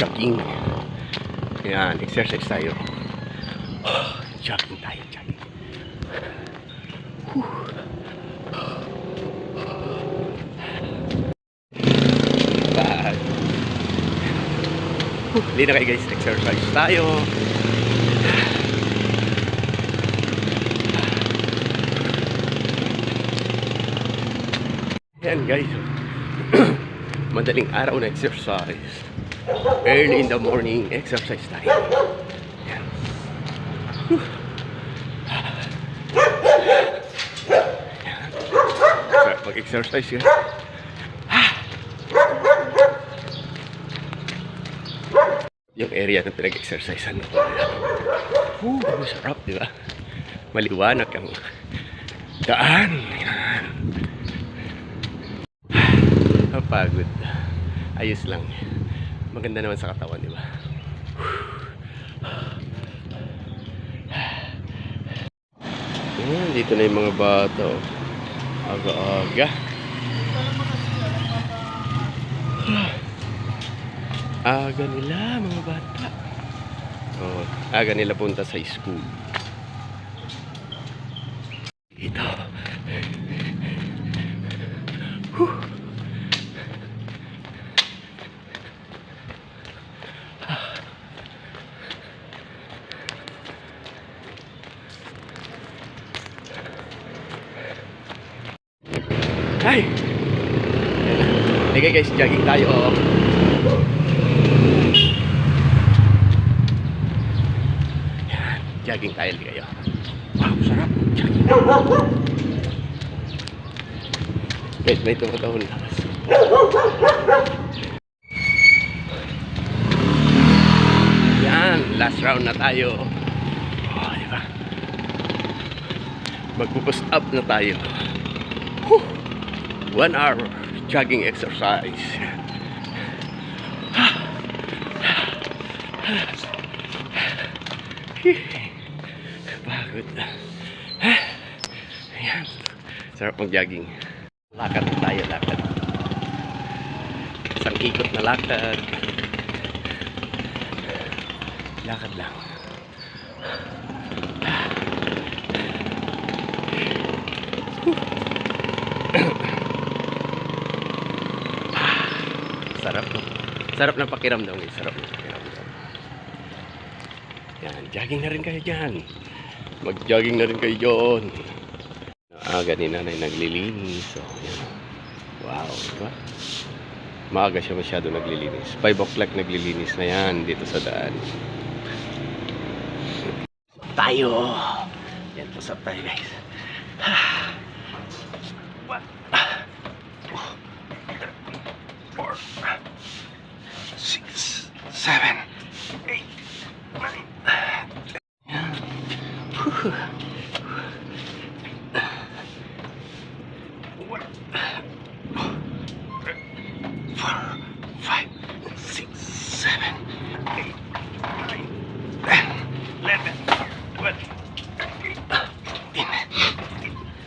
jogging. Yan, exercise tayo. Jogging tayo, jogging. Bye. Hindi na kayo guys, exercise tayo. Yan guys. Madaling araw na exercise. Early in the morning, exercise tayo. Yan. Yan. Mag-exercise yan. Yung area na pinag-exercisean ko. Whew, sarap, di ba? Maliwanag ang daan. Yan. Kapagod. Ayos lang. Maganda naman sa katawan, di ba? Ayan, dito na yung mga bata. oh. Aga-aga. Aga nila, mga bata. Oh, aga nila punta sa school. Ito. Ay! Sige guys, jogging tayo. oh. Yan, jogging tayo kayo. Wow, sarap. Jogging. Guys, may tumatahon na. Yan, last round na tayo. Oh, di ba? Magpo-push up na tayo. Whew. One hour jogging exercise. Pagod. Ayan. Sarap mag-jogging. Lakad na tayo, lakad. Isang ikot na lakad. Lakad lang. Sarap no? Sarap ng pakiramdam guys. Sarap ng pakiramdam. Yan, jogging na rin kayo dyan. Mag-jogging na rin kayo dyan. Aga ni nanay naglilinis. So, yan. Wow, diba? Maaga siya masyado naglilinis. 5 o'clock naglilinis na yan dito sa daan. Tayo! Yan, pusap tayo guys. Seven, eight, nine. Whew. One, four, five, six, seven, eight, nine, ten, eleven, twelve, thirteen,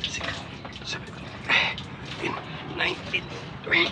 six, seven, eighteen, nineteen, twenty,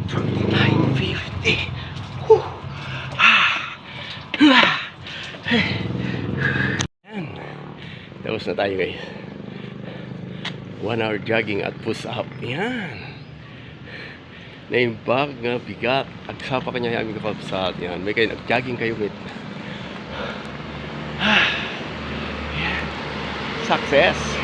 Tapos na tayo guys. One hour jogging at push up. Yan. Naimbag nga bigat. Agsapa kanya yung kapapsat. Yan. May kayo nag-jogging kayo with. Success.